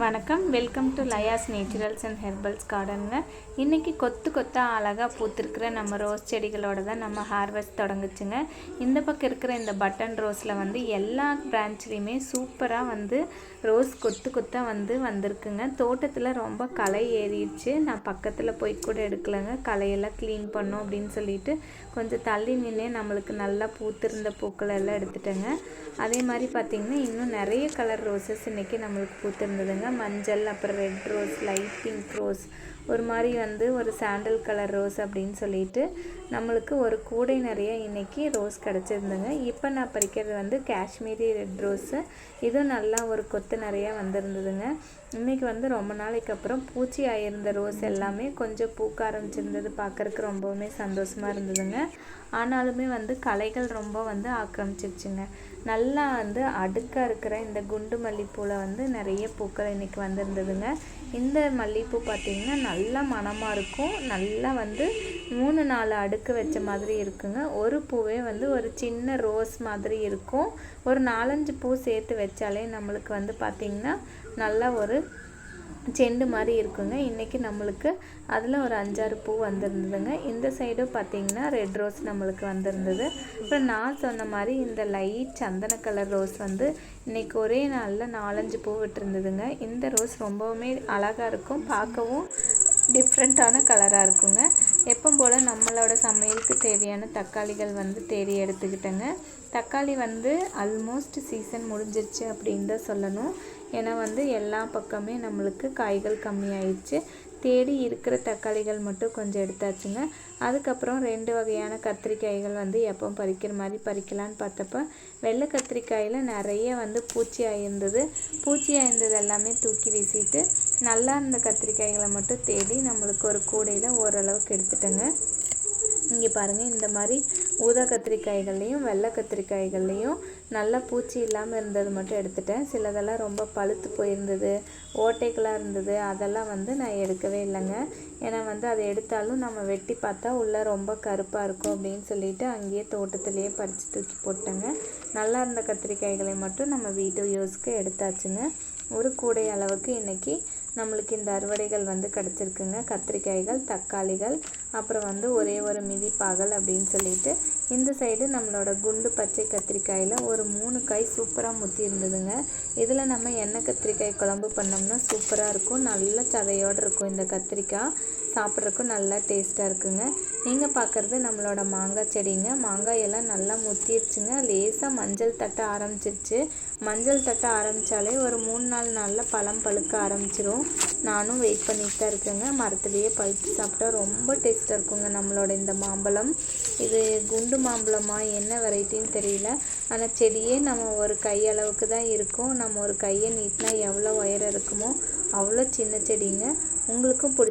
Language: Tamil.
வணக்கம். Welcome to Laya's naturals and herbals கார்டனுங்க இன்றைக்கி கொத்து கொத்தாக அழகாக பூத்திருக்கிற நம்ம ரோஸ் செடிகளோட தான் நம்ம ஹார்வெஸ்ட் தொடங்குச்சுங்க. இந்த பக்கம் இருக்கிற இந்த பட்டன் ரோஸில் வந்து எல்லா பிரான்ச்லேயுமே சூப்பராக வந்து ரோஸ் கொத்து கொத்தாக வந்து வந்திருக்குங்க. தோட்டத்தில் ரொம்ப களை ஏறிடுச்சு. நான் பக்கத்தில் போய் கூட எடுக்கலைங்க. களையெல்லாம் க்ளீன் பண்ணோம் அப்படின்னு சொல்லிட்டு கொஞ்சம் தள்ளி நின்று நம்மளுக்கு நல்லா பூத்திருந்த பூக்களை எல்லாம் எடுத்துட்டேங்க. அதே மாதிரி பார்த்திங்கன்னா இன்னும் நிறைய கலர் ரோசஸ் இன்றைக்கி நம்மளுக்கு பூத்திருந்ததுங்க. மஞ்சள் அப்புறம் red rose light pink rose ஒரு மாதிரி வந்து ஒரு சாண்டல் கலர் ரோஸ் அப்படின்னு சொல்லிட்டு நம்மளுக்கு ஒரு கூடை நிறைய இன்றைக்கி ரோஸ் கிடச்சிருந்துங்க. இப்போ நான் பறிக்கிறது வந்து காஷ்மீரி ரெட் ரோஸு இதுவும் நல்லா ஒரு கொத்து நிறையா வந்திருந்ததுங்க. இன்றைக்கி வந்து ரொம்ப நாளைக்கு அப்புறம் பூச்சி ஆகியிருந்த ரோஸ் எல்லாமே கொஞ்சம் பூக்க ஆரம்பிச்சிருந்தது பார்க்குறக்கு ரொம்பவுமே சந்தோஷமாக இருந்ததுங்க. ஆனாலுமே வந்து களைகள் ரொம்ப வந்து ஆக்கிரமிச்சிருச்சுங்க. நல்லா வந்து அடுக்காக இருக்கிற இந்த குண்டு மல்லிப்பூவில் வந்து நிறைய பூக்கள் இன்றைக்கி வந்திருந்ததுங்க. இந்த மல்லிகைப்பூ பார்த்திங்கன்னா நல்லா மணமாக இருக்கும். நல்லா வந்து மூணு நாலு அடுக்கு வச்ச மாதிரி இருக்குங்க. ஒரு பூவே வந்து ஒரு சின்ன ரோஸ் மாதிரி இருக்கும். ஒரு நாலஞ்சு பூ சேர்த்து வச்சாலே நம்மளுக்கு வந்து பார்த்திங்கன்னா நல்லா ஒரு செண்டு மாதிரி இருக்குங்க. இன்றைக்கி நம்மளுக்கு அதில் ஒரு அஞ்சாறு பூ வந்திருந்ததுங்க. இந்த சைடும் பார்த்திங்கன்னா ரெட் ரோஸ் நம்மளுக்கு வந்திருந்தது. அப்புறம் நான் சொன்ன மாதிரி இந்த லைட் சந்தன கலர் ரோஸ் வந்து இன்றைக்கி ஒரே நாளில் நாலஞ்சு பூ விட்டுருந்ததுங்க. இந்த ரோஸ் ரொம்பவுமே அழகாக இருக்கும். பார்க்கவும் டிஃப்ரெண்ட்டான கலராக இருக்குங்க. எப்போ போல் நம்மளோட சமையலுக்கு தேவையான தக்காளிகள் வந்து தேடி எடுத்துக்கிட்டேங்க. தக்காளி வந்து ஆல்மோஸ்ட் சீசன் முடிஞ்சிருச்சு அப்படின்னு தான் சொல்லணும். ஏன்னா வந்து எல்லா பக்கமே நம்மளுக்கு காய்கள் கம்மியாயிடுச்சு. தேடி இருக்கிற தக்காளிகள் மட்டும் கொஞ்சம் எடுத்தாச்சுங்க. அதுக்கப்புறம் ரெண்டு வகையான கத்திரிக்காய்கள் வந்து எப்போ பறிக்கிற மாதிரி பறிக்கலான்னு பார்த்தப்ப வெள்ளை கத்திரிக்காயில் நிறைய வந்து பூச்சி ஆயிருந்தது. பூச்சி ஆயிருந்தது எல்லாமே தூக்கி வீசிட்டு நல்லா இருந்த கத்திரிக்காய்களை மட்டும் தேடி நம்மளுக்கு ஒரு கூடையில் ஓரளவுக்கு எடுத்துட்டேங்க. இங்கே பாருங்கள் இந்த மாதிரி ஊதா கத்திரிக்காய்கள்லேயும் வெள்ளை கத்திரிக்காய்கள்லேயும் நல்லா பூச்சி இல்லாமல் இருந்தது மட்டும் எடுத்துட்டேன். சிலதெல்லாம் ரொம்ப பழுத்து போயிருந்தது ஓட்டைகளாக இருந்தது அதெல்லாம் வந்து நான் எடுக்கவே இல்லைங்க. ஏன்னா வந்து அதை எடுத்தாலும் நம்ம வெட்டி பார்த்தா உள்ளே ரொம்ப கருப்பாக இருக்கும் அப்படின்னு சொல்லிட்டு அங்கேயே தோட்டத்திலேயே பறித்து தூக்கி போட்டேங்க. நல்லா இருந்த கத்திரிக்காய்களை மட்டும் நம்ம வீட்டு யூஸ்க்கு எடுத்தாச்சுங்க. ஒரு கூடை அளவுக்கு இன்றைக்கி நம்மளுக்கு இந்த அறுவடைகள் வந்து கிடச்சிருக்குங்க. கத்திரிக்காய்கள் தக்காளிகள் அப்புறம் வந்து ஒரே ஒரு மிதி பாகல் அப்படின்னு சொல்லிட்டு இந்த சைடு நம்மளோட குண்டு பச்சை கத்திரிக்காயில் ஒரு மூணு காய் சூப்பராக முத்தி இருந்ததுங்க. இதில் நம்ம எண்ணெய் கத்திரிக்காய் குழம்பு பண்ணோம்னா சூப்பராக இருக்கும். நல்ல சதையோடு இருக்கும் இந்த கத்திரிக்காய். சாப்பிட்றதுக்கும் நல்லா டேஸ்ட்டாக இருக்குங்க. நீங்கள் பார்க்குறது நம்மளோட மாங்காய் செடிங்க. மாங்காய் எல்லாம் நல்லா முத்திருச்சுங்க. லேசாக மஞ்சள் தட்ட ஆரம்பிச்சிருச்சு. மஞ்சள் தட்ட ஆரம்பித்தாலே ஒரு மூணு நாலு நாளில் பழம் பழுக்க ஆரம்பிச்சிரும். நானும் வெயிட் பண்ணிட்டு தான் இருக்கேங்க. மரத்துலேயே பழுத்து சாப்பிட்டா ரொம்ப டேஸ்ட்டாக இருக்குங்க நம்மளோட இந்த மாம்பழம். இது குண்டு மாம்பழமா என்ன வெரைட்டின்னு தெரியல. ஆனால் செடியே நம்ம ஒரு கையளவுக்கு தான் இருக்கும். நம்ம ஒரு கையை நீட்டினா எவ்வளோ உயரம் இருக்குமோ அவ்வளோ சின்ன செடிங்க. உங்களுக்கும் பிடிச்சி